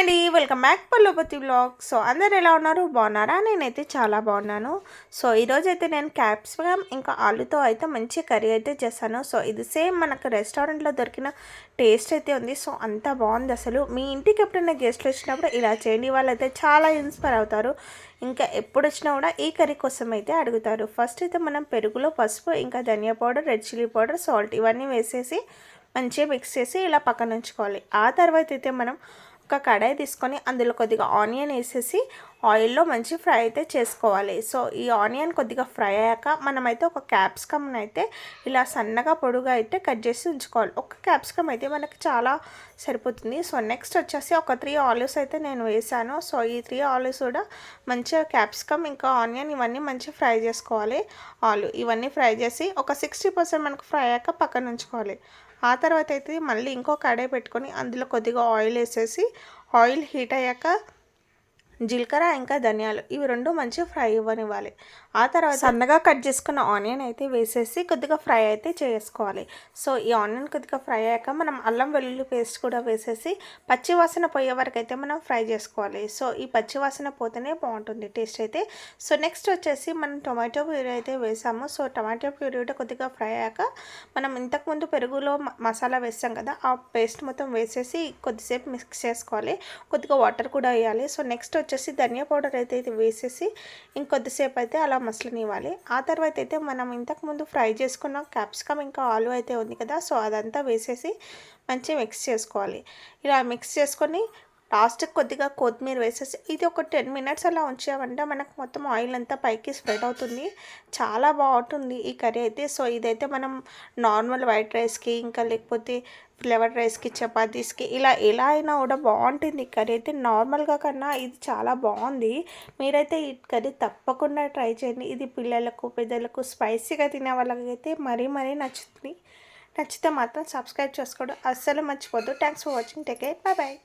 అండి welcome back Pallapati blog. So అందరు ఎలా ఉన్నారు? బాగున్నారా? నేనైతే చాలా బాగున్నాను. సో ఈరోజు అయితే నేను క్యాప్సికమ్ ఇంకా ఆలుతో అయితే మంచి కర్రీ అయితే చేశాను. సో ఇది సేమ్ మనకు రెస్టారెంట్లో దొరికిన టేస్ట్ అయితే ఉంది. సో అంత బాగుంది అసలు. మీ ఇంటికి ఎప్పుడైనా గెస్ట్లు వచ్చినప్పుడు ఇలా చేయండి వాళ్ళైతే చాలా ఇన్స్పైర్ అవుతారు. ఇంకా ఎప్పుడు వచ్చినా కూడా ఈ కర్రీ కోసం అయితే అడుగుతారు. ఫస్ట్ అయితే మనం పెరుగులో పసుపు ఇంకా ధనియా powder red chilli powder salt ఇవన్నీ వేసేసి మంచిగా మిక్స్ చేసి ఇలా పక్కన ఉంచుకోవాలి. ఆ తర్వాత అయితే మనం ఒక కడాయి తీసుకొని అందులో కొద్దిగా ఆనియన్ వేసేసి ఆయిల్లో మంచి ఫ్రై అయితే చేసుకోవాలి. సో ఈ ఆనియన్ కొద్దిగా ఫ్రై అయ్యాక మనమైతే ఒక క్యాప్సికమ్ అయితే ఇలా సన్నగా పొడుగా అయితే కట్ చేసి ఉంచుకోవాలి. ఒక క్యాప్సికమ్ అయితే మనకి చాలా సరిపోతుంది. సో నెక్స్ట్ వచ్చేసి ఒక త్రీ ఆలివ్స్ అయితే నేను వేసాను. సో ఈ త్రీ ఆలివ్స్ కూడా మంచిగా క్యాప్సికమ్ ఇంకా ఆనియన్ ఇవన్నీ మంచిగా ఫ్రై చేసుకోవాలి. ఆలు ఇవన్నీ ఫ్రై చేసి ఒక సిక్స్టీ పర్సెంట్ మనకు ఫ్రై అయ్యాక పక్కన ఉంచుకోవాలి. ఆ తర్వాత అయితే మళ్ళీ ఇంకో కడాయి పెట్టుకొని అందులో కొద్దిగా ఆయిల్ వేసేసి ఆయిల్ హీట్ అయ్యాక జీలకర్ర ఇంకా ధనియాలు. ఇవి రెండు మంచిగా ఫ్రై ఇవ్వనివ్వాలి. ఆ తర్వాత సన్నగా కట్ చేసుకున్న ఆనియన్ అయితే వేసేసి కొద్దిగా ఫ్రై అయితే చేసుకోవాలి. సో ఈ ఆనియన్ కొద్దిగా ఫ్రై అయ్యాక మనం అల్లం వెల్లుల్లి పేస్ట్ కూడా వేసేసి పచ్చి వాసన పోయే వరకు అయితే మనం ఫ్రై చేసుకోవాలి. సో ఈ పచ్చి వాసన పోతేనే బాగుంటుంది టేస్ట్ అయితే. సో నెక్స్ట్ వచ్చేసి మనం టొమాటో ప్యూరీ అయితే వేసాము. సో టమాటో ప్యూరీ కూడా కొద్దిగా ఫ్రై అయ్యాక మనం ఇంతకుముందు పెరుగులో మసాలా వేస్తాం కదా ఆ పేస్ట్ మొత్తం వేసేసి కొద్దిసేపు మిక్స్ చేసుకోవాలి. కొద్దిగా వాటర్ కూడా వేయాలి. సో నెక్స్ట్ వచ్చేసి ధనియా పౌడర్ అయితే వేసేసి ఇంకొద్దిసేపు అయితే అలా మసలనివ్వాలి. ఆ తర్వాత అయితే మనం ఇంతకుముందు ఫ్రై చేసుకున్న క్యాప్సికమ్ ఇంకా ఆలు అయితే ఉంది కదా సో అదంతా వేసేసి మంచిగా మిక్స్ చేసుకోవాలి. ఇలా మిక్స్ చేసుకొని లాస్ట్ కొద్దిగా కొత్తిమీర వేసేసి ఇది ఒక టెన్ మినిట్స్ అలా ఉంచామంటే మనకు మొత్తం ఆయిల్ అంతా పైకి స్ప్రెడ్ అవుతుంది. చాలా బాగుంటుంది ఈ కర్రీ అయితే. సో ఇదైతే మనం నార్మల్ వైట్ రైస్కి ఇంకా లేకపోతే ఫ్లేవర్ రైస్కి చపాతీస్కి ఇలా ఎలా అయినా కూడా బాగుంటుంది కర్రీ అయితే. నార్మల్గా కన్నా ఇది చాలా బాగుంది. మీరైతే ఈ కర్రీ తప్పకుండా ట్రై చేయండి. ఇది పిల్లలకు పెద్దలకు స్పైసీగా తినే వాళ్ళకైతే మరీ మరీ నచ్చుతుంది. నచ్చితే మాత్రం సబ్స్క్రైబ్ చేసుకోవడం అస్సలు మర్చిపోద్దు. Thanks for watching. Take bye bye.